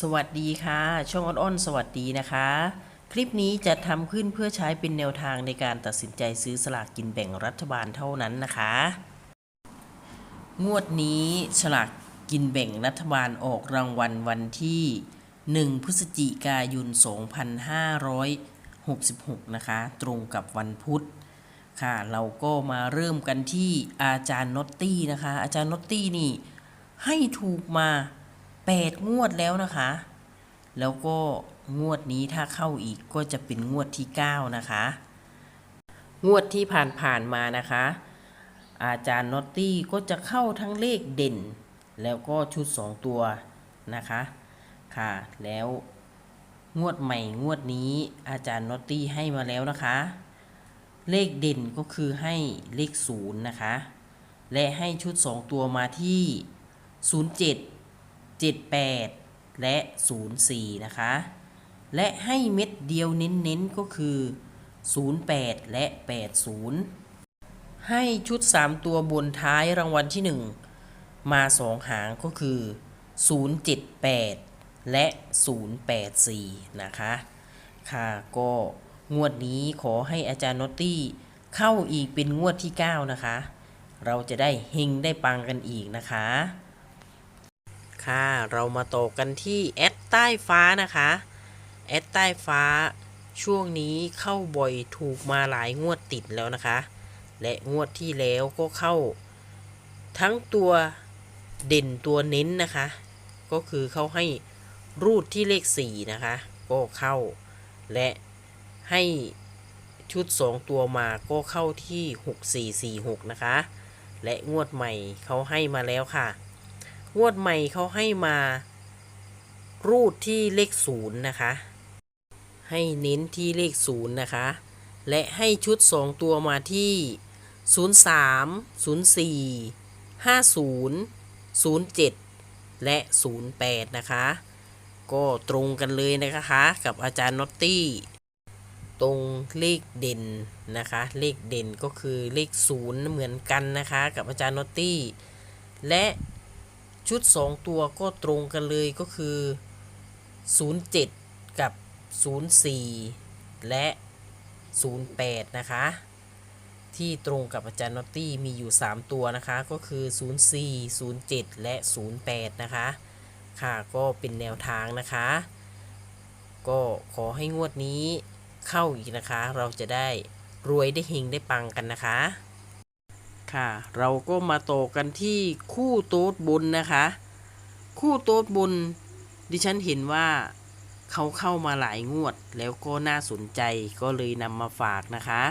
สวัสดีค่ะ ช่องอ้อนๆสวัสดีนะคะ คลิปนี้จะทำขึ้นเพื่อใช้เป็นแนวทางในการตัดสินใจซื้อสลากกินแบ่งรัฐบาลเท่านั้นนะคะ งวดนี้สลากกินแบ่งรัฐบาลออกรางวัลวันที่ 1 พฤศจิกายน 2566 นะคะ ตรงกับวันพุธค่ะ เราก็มาเริ่มกันที่อาจารย์นอตตี้นะคะ อาจารย์นอตตี้นี่ให้ถูกมา 8 งวดแล้วนะคะ แล้วก็งวดนี้ถ้าเข้าอีกก็จะเป็นงวดที่ 9 นะคะ งวดที่ผ่านๆมานะคะ อาจารย์นอตตี้ก็จะเข้าทั้งเลขเด่น แล้วก็ชุด 2 ตัวนะคะค่ะ แล้วงวดใหม่งวดนี้อาจารย์นอตตี้ให้มาแล้วนะคะ เลขเด่นก็คือให้เลขศูนย์นะคะ และให้ชุด 2 ตัวมาที่ 07 78 และ 04 นะคะ และให้เม็ดเดียวเน้นๆ ก็คือ 08 และ 80 ให้ชุด 3 ตัวบนท้ายรางวัลที่ 1 มา 2 หางก็คือ 078 และ 084 นะคะ ค่ะก็งวดนี้ขอให้อาจารย์นอตตี้เข้าอีกเป็นงวดที่ 9 นะคะ เราจะได้เฮงได้ปังกันอีกนะคะ ค่ะ เรามาต่อกันที่แอดใต้ฟ้านะคะ แอดใต้ฟ้าช่วงนี้เข้าบ่อยถูกมาหลายงวดติดแล้วนะคะ และงวดที่แล้วก็เข้า ทั้งตัวเด่นตัวเน้นนะคะ ก็คือเขาให้รูดที่เลข 4 นะคะ ก็เข้า และให้ชุด 2 ตัวมาก็เข้าที่ 6446 นะคะ และงวดใหม่เขาให้มาแล้วค่ะ งวดใหม่เขาให้มา รูดที่เลขศูนย์นะคะ ให้เน้นที่เลขศูนย์นะคะ และให้ชุด 2 ตัวมาที่ 03 04 50 07 และ 08 นะคะ ก็ตรงกันเลยนะคะ กับอาจารย์น็อตตี้ ตรงเลขเด่นนะคะ เลขเด่นก็คือเลขศูนย์เหมือนกันนะคะ กับอาจารย์น็อตตี้ และ ชุด 2 ตัวก็ตรงกันเลยก็คือ 07 กับ 04 และ 08 นะคะ ที่ตรงกับอาจารย์นอตตี้มีอยู่ 3 ตัวนะคะ ก็คือ 04 07 และ 08 นะคะ ค่ะก็เป็นแนวทางนะคะ ก็ขอให้งวดนี้เข้าอีกนะคะ เราจะได้รวยได้เฮงได้ปังกันนะคะ ค่ะ เราก็มาต่อกันที่คู่โต๊ดบนนะคะ คู่โต๊ดบนดิฉันเห็นว่าเขาเข้ามาหลายงวด แล้วก็น่าสนใจก็เลยนำมาฝากนะคะ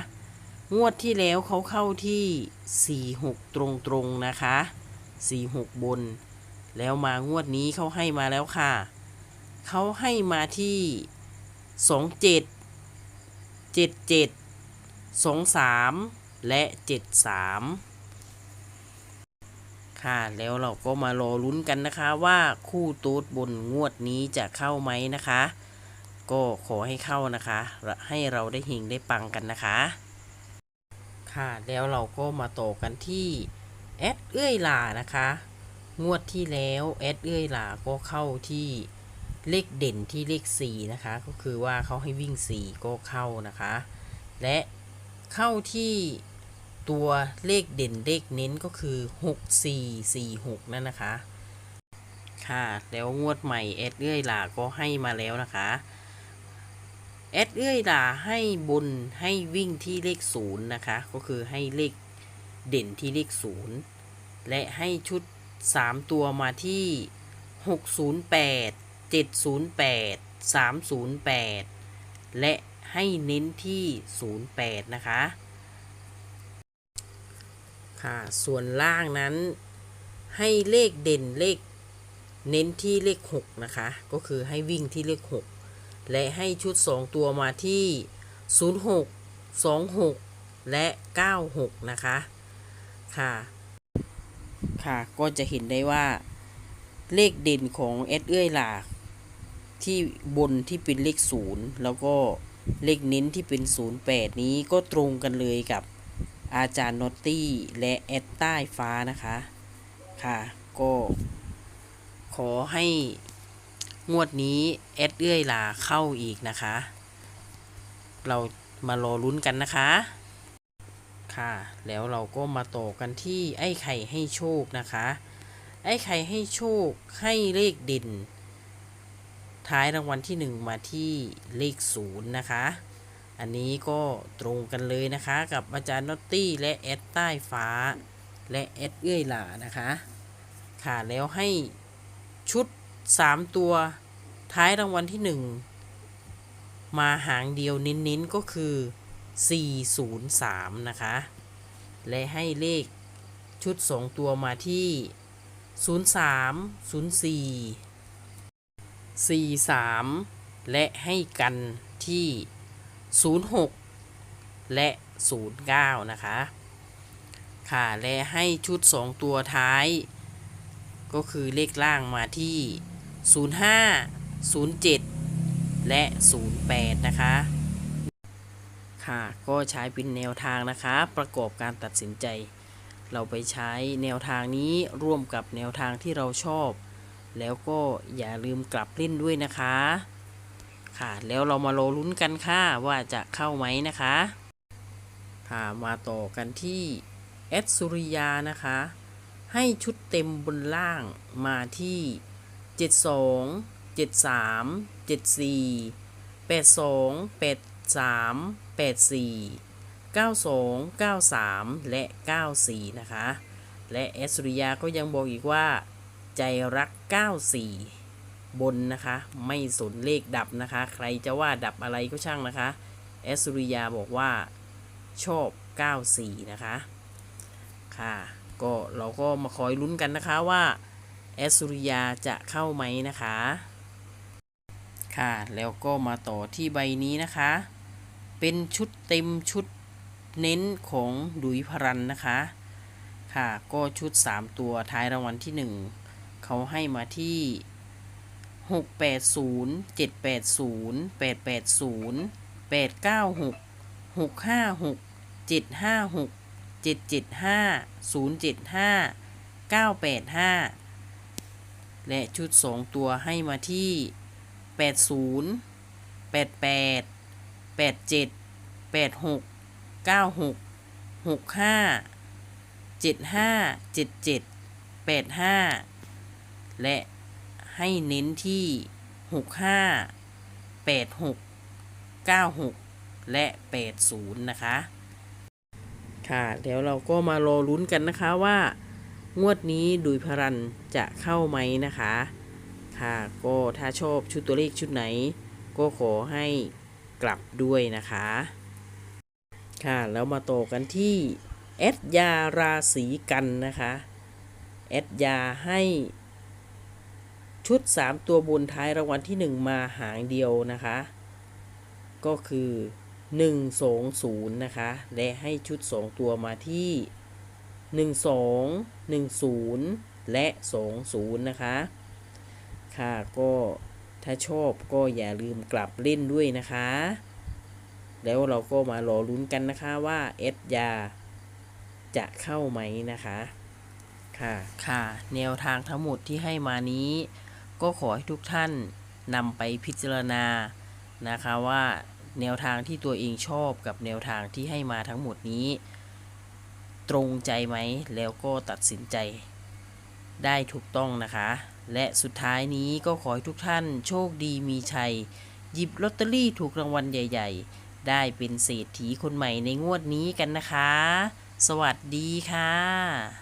งวดที่แล้วเขาเข้าที่ 46 ตรงๆนะคะ 46 บน แล้วมางวดนี้เขาให้มาแล้วค่ะ เขาให้มาที่ 27 77 23 และ 73 ค่ะ แล้วเราก็มารอลุ้นกันนะคะว่าคู่ตูดบนงวดนี้จะเข้าไหมนะคะ ก็ขอให้เข้านะคะ ให้เราได้เฮงได้ปังกันนะคะ ค่ะ แล้วเราก็มาต่อกันที่แอดเอื้อยหลานะคะ งวดที่แล้วแอดเอื้อยหลาก็เข้าที่เลขเด่นที่เลข 4 นะคะ ก็คือว่าเขาให้วิ่ง 4 ก็เข้านะคะ และเข้าที่ ตัวเลขเด่นเลขเน้นก็คือ 6 4 4 6 นั่นนะคะ ค่ะแล้วงวดใหม่แอดเอื้อยหลาก็ให้มาแล้วนะคะแอดเอื้อยหลาให้บนให้วิ่งที่เลขศูนย์นะคะ ก็คือให้เลขเด่นที่เลขศูนย์และให้ชุด 3 ตัวมาที่ 608 708 308 และให้เน้นที่ 08 นะคะ ค่ะ ส่วนล่างนั้นให้เลขเด่นเลขเน้นที่เลข 6 นะคะ ก็คือให้วิ่งที่เลข 6 และให้ชุด 2 ตัวมาที่ 06 26 และ 96 นะคะค่ะ ค่ะก็จะเห็นได้ว่าเลขเด่นของเอสเอ้ยหลาที่บนที่เป็นเลข 0 แล้วก็เลขเน้นที่เป็น 08 นี้ก็ตรงกันเลยกับ อาจารย์โนตตี้และแอดใต้ฟ้านะคะค่ะก็ขอให้งวดนี้แอดเอื้อยลาเข้าอีกนะคะ เรามารอลุ้นกันนะคะ ค่ะ แล้วเราก็มาต่อกันที่ไอ้ไข่ให้โชคนะคะ ไอ้ไข่ให้โชคให้เลขเด่นท้ายรางวัลที่ 1 มาที่เลขศูนย์นะคะ อันนี้ก็ตรงกันเลยนะคะ กับอาจารย์นอตตี้และแอดใต้ฟ้า และแอดเอื้อยหลานะคะ ค่ะแล้วให้ชุด 3 ตัวท้ายรางวัลที่ 1 มาหางเดียวเน้นๆก็คือ 403 นะคะ และให้เลขชุด 2 ตัวมาที่ 03 04 43 และให้กันที่ 06 และ 09 นะคะ ค่ะและให้ชุด 2 ตัวท้าย ก็คือเลขล่างมาที่ 05 07 และ 08 นะคะ ค่ะก็ใช้เป็นแนวทางนะคะ ประกอบการตัดสินใจ เราไปใช้แนวทางนี้ร่วมกับแนวทางที่เราชอบ แล้วก็อย่าลืมกลับเล่นด้วยนะคะ ค่ะ แล้วเรามารอลุ้นกันค่ะ ว่าจะเข้าไหมนะคะค่ะมาต่อกันที่แอสุริยานะคะ ให้ชุดเต็มบนล่างมาที่ 72 73 74 82 83 84 92 93 และ 94 นะคะ และแอสุริยาก็ยังบอกอีกว่า ใจรัก 94 บนนะคะ ไม่สนเลขดับนะคะ ใครจะว่าดับอะไรก็ช่างนะคะแอสุริยาบอกว่าชอบ 94 นะคะ ค่ะ ก็เราก็มาคอยลุ้นกันนะคะว่าแอสุริยาจะเข้าไหมนะคะ ค่ะแล้วก็มาต่อที่ใบนี้นะคะ เป็นชุดเต็มชุดเน้นของดุยพรันนะคะ ค่ะก็ชุด 3 ตัวท้ายรางวัลที่ 1 เขาให้มาที่ 680 780 880 896 656 756 775 075 985และชุด2ตัวให้มาที่80 88 87 86 96 65 75 77 85และ ให้เน้นที่ 65 86 96 และ 80 นะคะ ค่ะเดี๋ยวเราก็มารอลุ้นกันนะคะว่า งวดนี้ดุยพรันจะเข้าไหมนะคะ ค่ะก็ถ้าชอบชุดตัวเลขชุดไหน ก็ขอให้กลับด้วยนะคะ ค่ะแล้วมาต่อกันที่แอดยาราศีกันนะคะแอดยาให้ ชุด 3 ตัวบนท้ายรางวัลที่ 1 มาหางเดียวนะคะ ก็คือ 1 2 0 นะคะ และให้ชุด 2 ตัวมาที่ 1 2 1 0 และ 2 0 นะคะ ค่ะก็ถ้าชอบก็อย่าลืมกลับเล่นด้วยนะคะ แล้วเราก็มารอลุ้นกันนะคะว่าเอสยาจะเข้าไหมนะคะ ค่ะ ค่ะ แนวทางทั้งหมดที่ให้มานี้ ก็ขอให้ทุกท่านนำไปพิจารณานะคะว่าแนวทางที่ตัวเองชอบกับแนวทางที่ให้มาทั้งหมดนี้ ตรงใจไหมแล้วก็ตัดสินใจได้ถูกต้องนะคะ และสุดท้ายนี้ก็ขอให้ทุกท่านโชคดีมีชัย หยิบลอตเตอรี่ถูกรางวัลใหญ่ ๆ ได้เป็นเศรษฐีคนใหม่ในงวดนี้กันนะคะ สวัสดีค่ะ